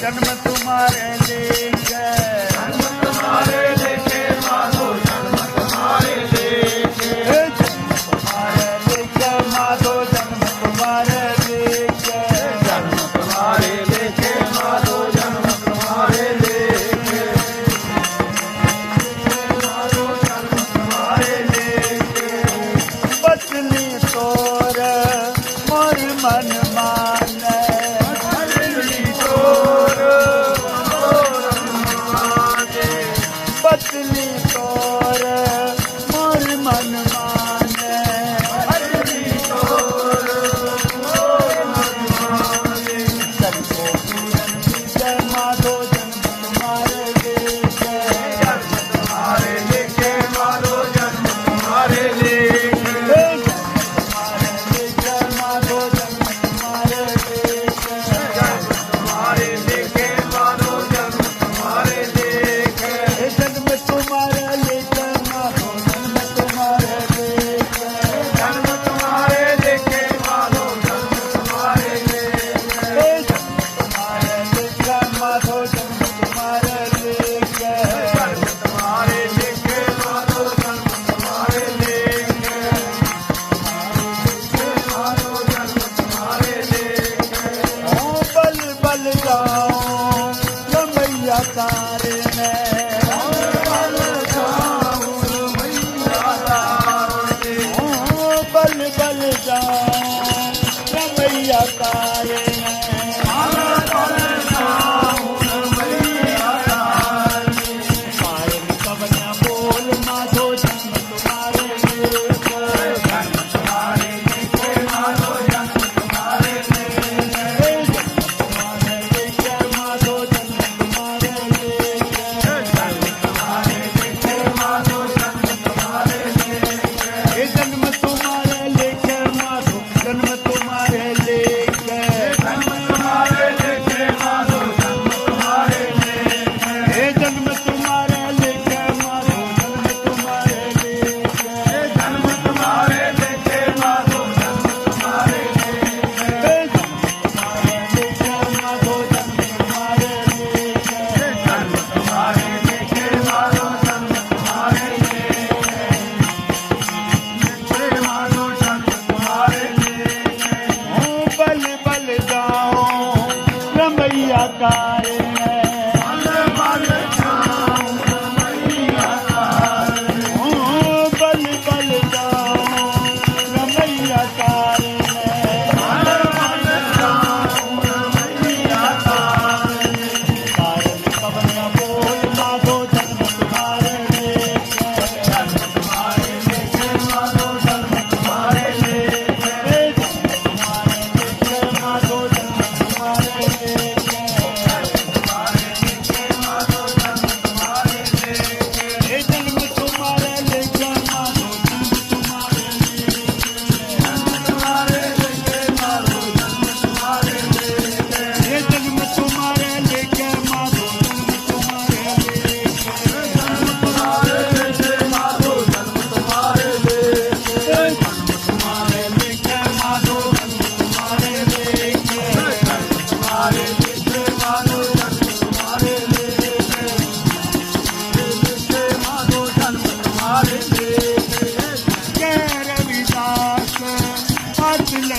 ਜਨਮ ਤੁਮਾਰੇ ਲੇਖੇ। ਜਨਮ ਤੁਮਾਰੇ ਲੇਖੇ ਮਾਧੋ ਜਨਮ ਤੁਮਾਰੇ ਲੇਖੇ ਜਨਮ ਤੁਮਾਰੇ ਲੇਖੇ ਮਾਧੋ ਜਨਮ ਤੁਮਾਰੇ ਲੇਖੇ ਜਨਮ ਤੁਮਾਰੇ ਲੇਖੇ ਮਾਧੋ ਜਨਮ ਤੁਮਾਰੇ ਲੇਖੇ, ਮਾਧੋ ਜਨਮ ਤੁਮਾਰੇ ਲੇਖੇ। ਬਚਨੀ ਤੋਰ, ਮਰ ਮਨ बलिदान का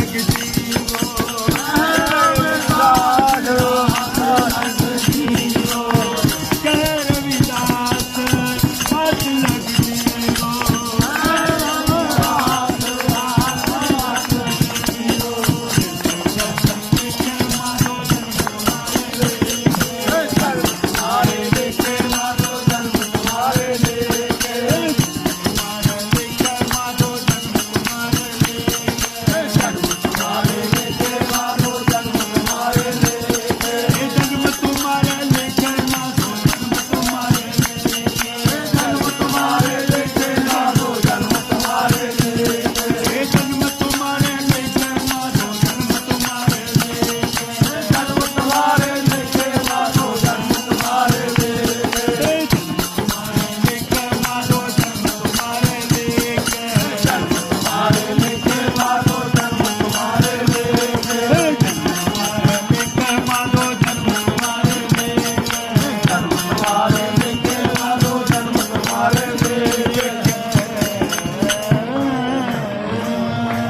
जगजीवन